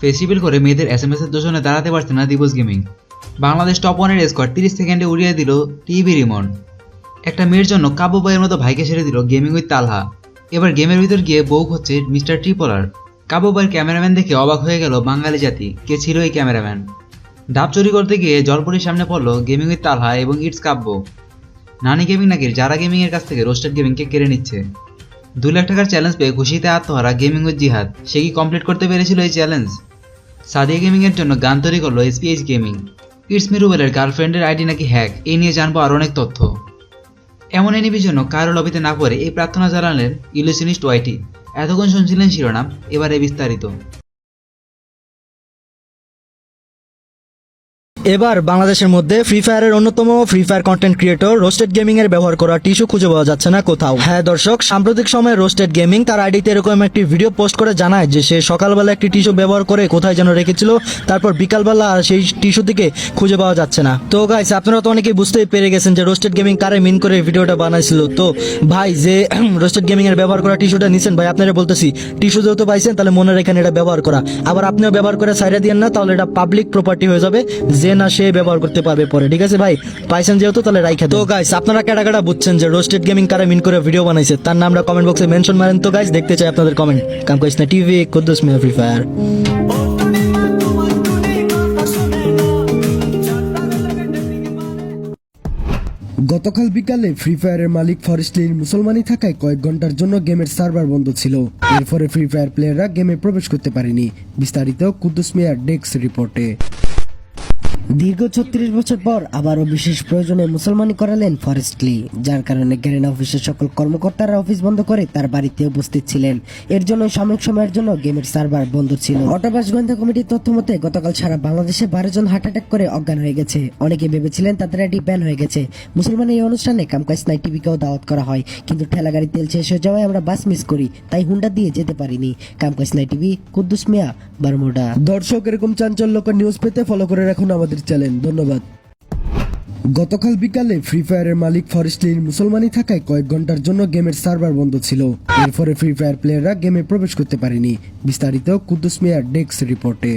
Festival করে মেয়েদের S M S এর দোষণে দাঁড়াতে পারছে না দিবস গেমিং। বাংলাদেশ টপ ওয়ানের স্কোয়াড তিরিশ সেকেন্ডে উড়িয়ে দিল টিভি রিমন একটা মেয়ের জন্য কাব্য বইয়ের মতো ভাইকে ছেড়ে দিল গেমিং উইথ তালহা। এবার গেমের ভিতর গিয়ে বউ হচ্ছে মিস্টার ট্রিপলার কাব্য বইয়ের ক্যামেরাম্যান দেখে অবাক হয়ে গেল বাঙালি জাতি, কে ছিল এই ক্যামেরাম্যান? ডাব চুরি করতে গিয়ে জলপুরির সামনে পড়ল গেমিং উইথ তালহা এবং ইটস কাব্য। নানি গেমিং নাকি যারা গেমিং এর কাছ থেকে রোস্টেড গেমিংকে কেড়ে নিচ্ছে? দু লাখ টাকার চ্যালেঞ্জ পেয়ে খুশিতে আত্মহারা গেমিং উইথ জিহাদ। সে কি কমপ্লিট করতে পেরেছিল এই চ্যালেঞ্জ সাদিয়া গেমিং এর জন্য গান তৈরি করল এসপিএইচ গেমিং ইটস মিরুবেলের গার্লফ্রেন্ডের আইডি নাকি হ্যাক এই নিয়ে জানব আর অনেক তথ্য। এমন এনিবির জন্য কারও লবিতে না পড়ে এই প্রার্থনা জানালেন ইলুশনিস্ট ওয়াইটি। এতক্ষণ শুনছিলেন শিরোনাম, এবারে বিস্তারিত। এবার বাংলাদেশের মধ্যে ফ্রি ফায়ারের অন্যতম Free Fire content creator Roasted Gaming এর ব্যবহার করা টিস্যু খুঁজে পাওয়া যাচ্ছে না কোথাও। হ্যাঁ দর্শক, সাম্প্রতিক সময়ে রোস্টেড গেমিং তার আইডিতে এরকম একটি ভিডিও পোস্ট করে জানায় যে সে সকালবেলা একটি টিস্যু ব্যবহার করে কোথায় যেন রেখেছিল, তারপর বিকালবেলা আর সেই টিস্যু থেকে খুঁজে পাওয়া যাচ্ছে না। তো গাইস আপনারা তো অনেকেই বুঝতেই পেরে গেছেন যে রোস্টেড গেমিং কারে মিন করে ভিডিওটা বানাইছিল। তো ভাই, যে রোস্টেড গেমিং এর ব্যবহার করা টিস্যুটা নিছেন, ভাই, আপনারা বলতেছি, টিস্যু যেহেতু পাইছেন, তাহলে মনে রেখেন এটা ব্যবহার করা। আবার আপনিও ব্যবহার করে সাইডে দিয়েন না, তাহলে এটা পাবলিক প্রপার্টি হয়ে যাবে। যে না সে ব্যবহার করতে পারবে পরে। ঠিক আছে ভাই? পাইছেন যেহেতু তাহলে রাইখা তো গাইস আপনারা কেটা কেটা বুঝছেন যে রোস্টেড গেমিং কারে মিন করে ভিডিও বানাইছে? তার নামটা কমেন্ট বক্সে মেনশন মারেন। তো গাইস দেখতে চাই আপনাদের কমেন্ট কাম করিস না TV Kuddus Mia Free Fire গতকাল বিকালে ফ্রি ফায়ারের মালিক ফরেস্টলির মুসলমানি থাকায় কয়েক ঘণ্টার জন্য গেমের সার্ভার বন্ধ ছিল। এরপরে ফ্রি ফায়ার প্লেয়াররা গেমে প্রবেশ করতে পারেনি। বিস্তারিত কুদ্দুস মিয়ার ডেস্ক রিপোর্টে দীর্ঘ ছত্রিশ বছর পর আবারও বিশেষ প্রয়োজনে মুসলমানি করালেন ফরেস্টলি যার কারণে গ্যারেনা অফিসের সকল কর্মকর্তারা অফিস বন্ধ করে তার বাড়িতে উপস্থিত ছিলেন। এর জন্য সাময়িক সময়ের জন্য গেমের সার্ভার বন্ধ ছিল। অটোবাস গোয়েন্দা কমিটির তথ্য মতে, গতকাল সারা বাংলাদেশে বারো জন হার্ট অ্যাটাক করে অজ্ঞান হয়ে গেছে। অনেকে ভেবেছিলেন তাদের আইডি ব্যান হয়ে গেছে। মুসলমান এই অনুষ্ঠানে কামকাজ নাই টিভিকেও দাওয়াত করা হয়। কিন্তু ঠেলাগাড়ি তেল শেষ হয়ে যাওয়ায় আমরা বাস মিস করি, তাই হুন্ডা দিয়ে যেতে পারিনি। কামকাজ নাই টিভি, কুদ্দুস মিয়া বারমোডা দর্শক, এরকম চাঞ্চল্যকর নিউজ পেতে ফলো করে রাখুন আমাদের চ্যানেল ধন্যবাদ। গতকাল বিকালে ফ্রি ফায়ারের মালিক ফরেস্ট ফরেস্টলির মুসলমানি থাকায় কয়েক ঘণ্টার জন্য গেমের সার্ভার বন্ধ ছিল। এরপরে ফ্রি ফায়ার প্লেয়াররা গেমে প্রবেশ করতে পারেনি। বিস্তারিত কুদ্দুস মিয়ার ডেস্ক রিপোর্টে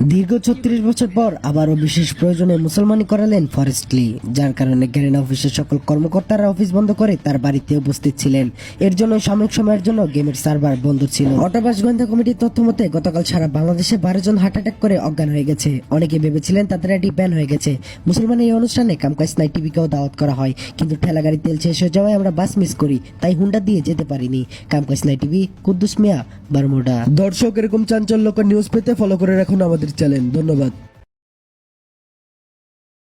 দীর্ঘ ছত্রিশ বছর পর আবারও বিশেষ প্রয়োজনে মুসলমানি করালেন ফরেস্টলি যার কারণে গ্যারেনা অফিসের সকল কর্মকর্তারা অফিস বন্ধ করে তার বাড়িতে উপস্থিত ছিলেন। এর জন্য সাময়িক সময়ের জন্য গেমের সার্ভার বন্ধ ছিল। অটোবাস গোয়েন্দা কমিটির তথ্য মতে, গতকাল সারা বাংলাদেশে বারো জন হার্ট অ্যাটাক করে অজ্ঞান হয়ে গেছে। অনেকে ভেবেছিলেন তাদের আইডি ব্যান হয়ে গেছে। মুসলমান এই অনুষ্ঠানে কামকাজ নাই টিভিকেও দাওয়াত করা হয়। কিন্তু ঠেলাগাড়ি তেল শেষ হয়ে যাওয়ায় আমরা বাস মিস করি, তাই হুন্ডা দিয়ে যেতে পারিনি। কামকাজ নাই টিভি, কুদ্দুস মিয়া, বারমোডা। দর্শক, এরকম চাঞ্চল্যকর নিউজ পেতে ফলো করে রাখুন আমাদের চ্যানেল। ধন্যবাদ।